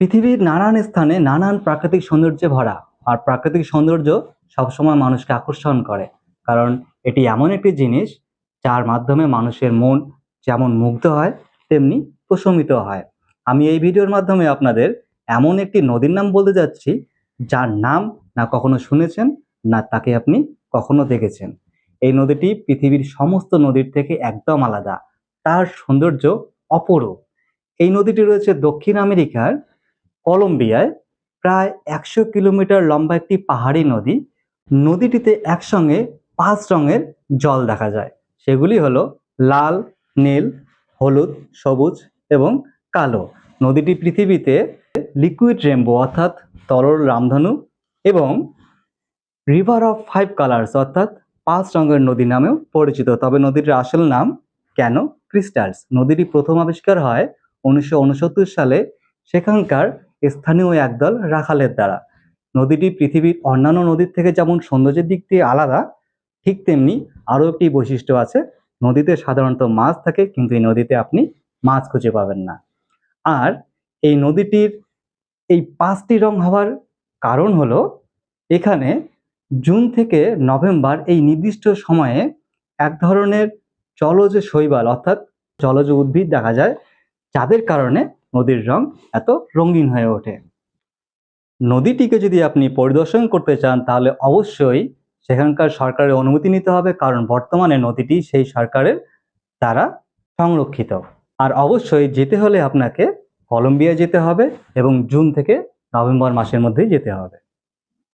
পৃথিবীর নানান স্থানে নানান প্রাকৃতিক সৌন্দর্যে ভরা। আর প্রাকৃতিক সৌন্দর্য সবসময় মানুষকে আকর্ষণ করে। কারণ এটি এমন একটি জিনিস যার মাধ্যমে মানুষের মন যেমন মুগ্ধ হয়, তেমনি প্রশমিত হয়। আমি এই ভিডিওর মাধ্যমে আপনাদের এমন একটি নদীর নাম বলতে যাচ্ছি, যার নাম না কখনো শুনেছেন, না তাকে আপনি কখনো দেখেছেন। এই নদীটি পৃথিবীর সমস্ত নদীর থেকে একদম আলাদা। তার সৌন্দর্য অপরূপ। এই নদীটি রয়েছে দক্ষিণ আমেরিকার কলম্বিয়ায় প্রায় একশো কিলোমিটার লম্বা একটি পাহাড়ি নদী। নদীটিতে একসঙ্গে পাঁচ রঙের জল দেখা যায়। সেগুলি হলো লাল, নীল, হলুদ, সবুজ এবং কালো। নদীটি পৃথিবীতে লিকুইড রেমবো অর্থাৎ তরল রামধনু এবং রিভার অফ ফাইভ কালার্স অর্থাৎ পাঁচ রঙের নদী নামেও পরিচিত। তবে নদীটির আসল নাম কেন ক্রিস্টালস? নদীটি প্রথম আবিষ্কার হয় উনিশশো উনসত্তর সালে। সেখানকার স্থানীয় একদল রাখালের দ্বারা। নদীটি পৃথিবীর অন্যান্য নদীর থেকে যেমন সৌন্দর্যের দিক দিয়ে আলাদা, ঠিক তেমনি আরও একটি বৈশিষ্ট্য আছে। নদীতে সাধারণত মাছ থাকে, কিন্তু এই নদীতে আপনি মাছ খুঁজে পাবেন না। আর এই নদীটির এই পাঁচটি রং হওয়ার কারণ হলো, এখানে জুন থেকে নভেম্বর এই নির্দিষ্ট সময়ে এক ধরনের জলজ শৈবাল, অর্থাৎ জলজ উদ্ভিদ দেখা যায়, যাদের কারণে নদীর রং এত রঙিন হয়ে ওঠে। নদীটিকে যদি আপনি পরিদর্শন করতে চান, তাহলে অবশ্যই সেখানকার সরকারের অনুমতি নিতে হবে, কারণ বর্তমানে নদীটি সেই সরকারের দ্বারা সংরক্ষিত। আর অবশ্যই যেতে হলে আপনাকে কলম্বিয়া যেতে হবে এবং জুন থেকে নভেম্বর মাসের মধ্যেই যেতে হবে।